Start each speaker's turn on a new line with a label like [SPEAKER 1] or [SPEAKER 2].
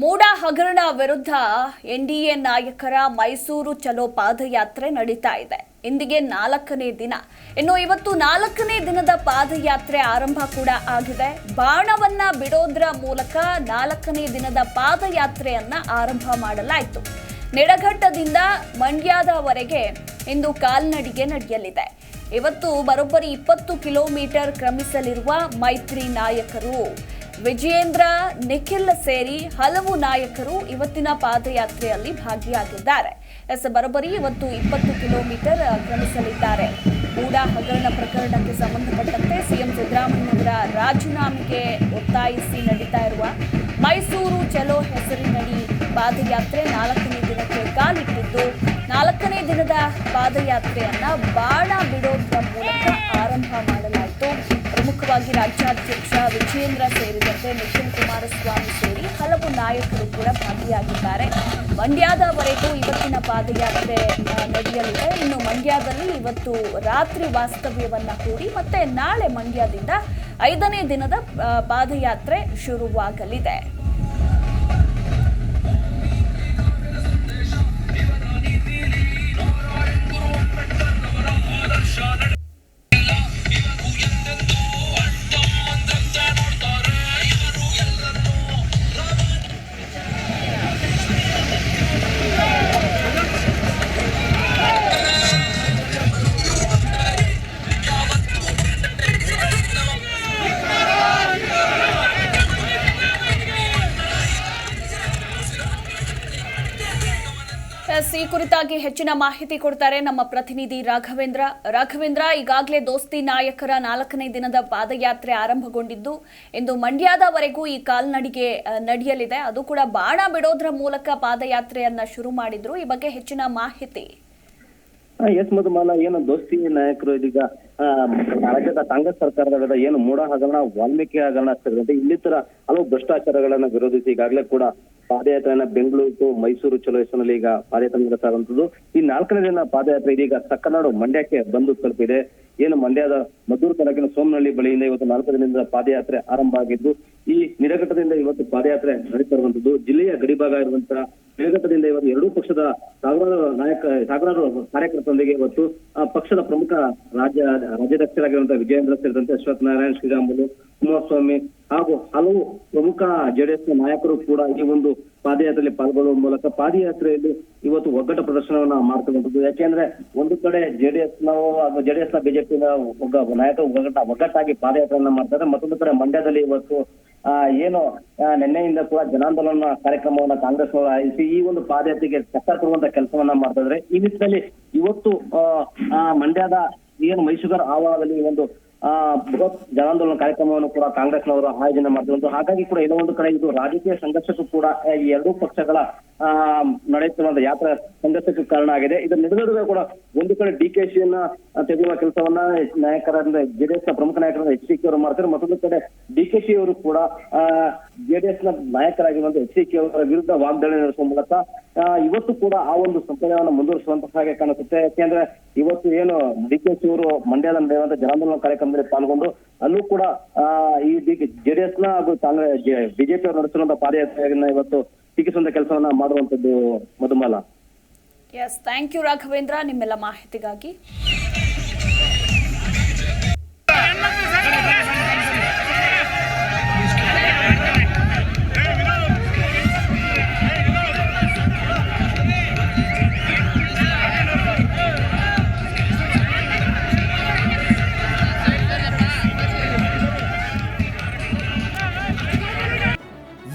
[SPEAKER 1] ಮೂಡ ಹಗರಣ ವಿರುದ್ಧ N D A ನಾಯಕರ ಮೈಸೂರು ಚಲೋ ಪಾದಯಾತ್ರೆ ನಡೀತಾ ಇದೆ. ಇಂದಿಗೆ ನಾಲ್ಕನೇ ದಿನ. ಇನ್ನು ಇವತ್ತು ನಾಲ್ಕನೇ ದಿನದ ಪಾದಯಾತ್ರೆ ಆರಂಭ ಕೂಡ ಆಗಿದೆ. ಬಾಣವನ್ನ ಬಿಡೋದ್ರ ಮೂಲಕ ನಾಲ್ಕನೇ ದಿನದ ಪಾದಯಾತ್ರೆಯನ್ನ ಆರಂಭ ಮಾಡಲಾಯಿತು. ನೆಡಘಟ್ಟದಿಂದ ಮಂಡ್ಯದವರೆಗೆ ಇಂದು ಕಾಲ್ನಡಿಗೆ ನಡೆಯಲಿದೆ. ಇವತ್ತು ಬರೋಬ್ಬರಿ ಇಪ್ಪತ್ತು ಕಿಲೋಮೀಟರ್ ಕ್ರಮಿಸಲಿರುವ ಮೈತ್ರಿ ನಾಯಕರು ವಿಜಯೇಂದ್ರ, ನಿಖಿಲ್ ಸೇರಿ ಹಲವು ನಾಯಕರು ಇವತ್ತಿನ ಪಾದಯಾತ್ರೆಯಲ್ಲಿ ಭಾಗಿಯಾಗಿದ್ದಾರೆ. ಎಸ್ ಬರಬರಿ ಇವತ್ತು ಇಪ್ಪತ್ತು ಕಿಲೋಮೀಟರ್ ಕ್ರಮಿಸಲಿದ್ದಾರೆ. ಕೂಡ ಹಗರಣ ಪ್ರಕರಣಕ್ಕೆ ಸಂಬಂಧಪಟ್ಟಂತೆ ಸಿಎಂ ಸಿದ್ದರಾಮಯ್ಯವರ ರಾಜೀನಾಮೆಗೆ ಒತ್ತಾಯಿಸಿ ನಡೀತಾ ಇರುವ ಮೈಸೂರು ಚಲೋ ಹೆಸರಿನಡಿ ಪಾದಯಾತ್ರೆ ನಾಲ್ಕನೇ ದಿನಕ್ಕೆ ಕಾಲಿಟ್ಟಿದ್ದು, ನಾಲ್ಕನೇ ದಿನದ ಪಾದಯಾತ್ರೆಯನ್ನು ಬಾಣ ಬಿಡೋದ್ರ ಮೂಲಕ ಆರಂಭ ಮಾಡಲಾಯಿತು. ಪ್ರಮುಖವಾಗಿ ರಾಜ್ಯಾಧ್ಯಕ್ಷ ವಿಜೇಂದ್ರ ಸೇರಿದಂತೆ ನಿಖಿಲ್ ಕುಮಾರಸ್ವಾಮಿ ಸೇರಿ ಹಲವು ನಾಯಕರು ಕೂಡ ಭಾಗಿಯಾಗಿದ್ದಾರೆ. ಮಂಡ್ಯದವರೆಗೂ ಇವತ್ತಿನ ಪಾದಯಾತ್ರೆ ನಡೆಯಲಿದೆ. ಇನ್ನು ಮಂಡ್ಯದಲ್ಲಿ ಇವತ್ತು ರಾತ್ರಿ ವಾಸ್ತವ್ಯವನ್ನು ಕೂಡಿ ಮತ್ತೆ ನಾಳೆ ಮಂಡ್ಯದಿಂದ ಐದನೇ ದಿನದ ಪಾದಯಾತ್ರೆ ಶುರುವಾಗಲಿದೆ. ಈ ಕುರಿತಾಗಿ ಹೆಚ್ಚಿನ ಮಾಹಿತಿ ಕೊಡ್ತಾರೆ ನಮ್ಮ ಪ್ರತಿನಿಧಿ ರಾಘವೇಂದ್ರ. ರಾಘವೇಂದ್ರ, ಈಗಾಗಲೇ ದೋಸ್ತಿ ನಾಯಕರ ನಾಲ್ಕನೇ ದಿನದ ಪಾದಯಾತ್ರೆ ಆರಂಭಗೊಂಡಿದ್ದು, ಇಂದು ಮಂಡ್ಯದವರೆಗೂ ಈ ಕಾಲ್ನಡಿಗೆ ನಡೆಯಲಿದೆ. ಅದು ಕೂಡ ಬಾಣ ಬಿಡೋದ್ರ ಮೂಲಕ ಪಾದಯಾತ್ರೆಯನ್ನ ಶುರು ಮಾಡಿದ್ರು. ಈ ಬಗ್ಗೆ ಹೆಚ್ಚಿನ ಮಾಹಿತಿ
[SPEAKER 2] ಎಸ್ ಮಧುಮಾಲ ಏನು ದೋಸ್ತಿ, ನಾಯಕರು, ಇದೀಗ ರಾಜ್ಯದ ಕಾಂಗ್ರೆಸ್ ಸರ್ಕಾರದ ವಿರುದ್ಧ ಏನು ಮೂಡ ಹಗರಣ, ವಾಲ್ಮೀಕಿ ಹಗರಣ ಸೇರಿದಂತೆ ಇನ್ನಿತರ ಹಲವು ಭ್ರಷ್ಟಾಚಾರಗಳನ್ನ ವಿರೋಧಿಸಿ ಈಗಾಗಲೇ ಕೂಡ ಪಾದಯಾತ್ರೆಯನ್ನ ಬೆಂಗಳೂರು to ಮೈಸೂರು ಚಲೋ ಹೆಸರಿನಲ್ಲಿ ಈಗ ಪಾದಯಾತ್ರೆ ನಡೆಸಲಾಗುವಂಥದ್ದು ಈ ನಾಲ್ಕನೇ ದಿನ ಪಾದಯಾತ್ರೆ ಇದೀಗ ಸಕ್ಕನಾಡು ಮಂಡ್ಯಕ್ಕೆ ಬಂದು ತಲುಪಿದೆ. ಏನು ಮಂಡ್ಯದ ಮದ್ದೂರು ತಾಲೂಕಿನ ಸೋಮನಹಳ್ಳಿ ಬಳಿಯಿಂದ ಇವತ್ತು ನಾಲ್ಕು ದಿನದಿಂದ ಪಾದಯಾತ್ರೆ ಆರಂಭ ಆಗಿದ್ದು, ಈ ನಿರಘಟ್ಟದಿಂದ ಇವತ್ತು ಪಾದಯಾತ್ರೆ ನಡೀತಾ ಜಿಲ್ಲೆಯ ಗಡಿಭಾಗ ಇರುವಂತಹ ಮೇಲ್ಘಟ್ಟದಿಂದ ಇವತ್ತು ಎರಡೂ ಪಕ್ಷದ ಸಾವಿರಾರು ನಾಯಕ, ಸಾವಿರಾರು ಕಾರ್ಯಕರ್ತರೊಂದಿಗೆ ಇವತ್ತು ಪಕ್ಷದ ಪ್ರಮುಖ ರಾಜ್ಯ ರಾಜ್ಯಾಧ್ಯಕ್ಷರಾಗಿರುವಂತಹ ವಿಜಯೇಂದ್ರ ಸೇರಿದಂತೆ ಅಶ್ವಥ್ ನಾರಾಯಣ್, ಶ್ರೀರಾಮುಲು, ಕುಮಾರಸ್ವಾಮಿ ಹಾಗೂ ಹಲವು ಪ್ರಮುಖ ಜೆಡಿಎಸ್ ನಾಯಕರು ಕೂಡ ಈ ಒಂದು ಪಾದಯಾತ್ರೆಯಲ್ಲಿ ಪಾಲ್ಗೊಳ್ಳುವ ಮೂಲಕ ಪಾದಯಾತ್ರೆಯಲ್ಲಿ ಇವತ್ತು ಒಗ್ಗಟ್ಟ ಪ್ರದರ್ಶನವನ್ನ ಮಾಡ್ತಿರುವಂತದ್ದು ಯಾಕೆಂದ್ರೆ ಒಂದು ಕಡೆ ಜೆಡಿಎಸ್ ನಾವು ಜೆಡಿಎಸ್ನ ಬಿಜೆಪಿ ನಾಯಕ ಒಗ್ಗಟ್ಟ ಒಗ್ಗಟ್ಟಾಗಿ ಪಾದಯಾತ್ರೆಯನ್ನ ಮಾಡ್ತಾರೆ ಮತ್ತೊಂದು ಕಡೆ ಮಂಡ್ಯದಲ್ಲಿ ಇವತ್ತು ಏನು ನಿನ್ನೆಯಿಂದ ಕೂಡ ಜನಾಂದೋಲನ ಕಾರ್ಯಕ್ರಮವನ್ನ ಕಾಂಗ್ರೆಸ್ ಅವರು ಆಯೋಜಿಸಿ, ಈ ಒಂದು ಪಾದಯಾತ್ರೆಗೆ ಚಕ್ಕ ಕೊಡುವಂತ ಕೆಲಸವನ್ನ ಮಾಡ್ತಾ ಇದ್ರೆ. ಈ ನಿಟ್ಟಿನಲ್ಲಿ ಇವತ್ತು ಮಂಡ್ಯದ ಏನು ಮೈಸೂರು ಆವರಣದಲ್ಲಿ ಈ ಒಂದು, ಆ, ಬೃಹತ್ ಜನಾಂದೋಲನ ಕಾರ್ಯಕ್ರಮವನ್ನು ಕೂಡ ಕಾಂಗ್ರೆಸ್ನವರು ಆಯೋಜನೆ ಮಾಡಿದ್ರು ಹಾಗಾಗಿ ಕೂಡ ಏನೋ ಒಂದು ಕಡೆ ಇದು ರಾಜಕೀಯ ಸಂಘರ್ಷಕ್ಕೂ ಕೂಡ ಈ ಎರಡೂ ಪಕ್ಷಗಳ ಆ ನಡೆಯುತ್ತಿರುವಂತಹ ಯಾತ್ರಾ ಸಂಘರ್ಷಕ್ಕೆ ಕಾರಣ ಆಗಿದೆ. ಇದರ ನಡುವೆ ಕೂಡ ಒಂದು ಕಡೆ ಡಿ ಕೆ ಶಿಯನ್ನ ತೆಗೆಯುವ ಕೆಲಸವನ್ನ ನಾಯಕರಾದ ಜೆಡಿಎಸ್ನ ಪ್ರಮುಖ ನಾಯಕರಾದ ಎಚ್ ಡಿ ಕೆ ಅವರು ಮಾಡ್ತಾರೆ. ಮತ್ತೊಂದು ಕಡೆ ಡಿ ಕೆ ಶಿ ಅವರು ಕೂಡ ಜೆಡಿಎಸ್ನ ನಾಯಕರಾಗಿರುವಂತ ಎಚ್ ಡಿ ಕೆ ಅವರ ವಿರುದ್ಧ ವಾಗ್ದಾಳಿ ನಡೆಸುವ ಮೂಲಕ ಇವತ್ತು ಕೂಡ ಆ ಒಂದು ಸಂಪ್ರದಾಯವನ್ನು ಮುಂದುವರಿಸುವಂತ ಹಾಗೆ ಕಾಣಿಸುತ್ತೆ. ಯಾಕೆಂದ್ರೆ ಇವತ್ತು ಏನು ಡಿ ಕೆ ಶಿ ಅವರು ಮಂಡ್ಯದ ನಡೆಯುವಂತ ಜನಾಂದೋಲನ ಕಾರ್ಯಕ್ರಮದಲ್ಲಿ ಪಾಲ್ಗೊಂಡು ಅಲ್ಲೂ ಕೂಡ ಆ, ಈ ಜೆಡಿಎಸ್ನ ಹಾಗೂ ಕಾಂಗ್ರೆಸ್ ಬಿಜೆಪಿ ಅವರು ನಡೆಸಿರುವಂತ ಪಾದಯಾತ್ರೆಯನ್ನ ಇವತ್ತು ಟೀಕಿಸುವಂತ ಕೆಲಸವನ್ನ ಮಾಡುವಂತದ್ದು Madhumala.
[SPEAKER 1] Yes thank you Raghavendra ನಿಮ್ಮೆಲ್ಲ ಮಾಹಿತಿಗಾಗಿ.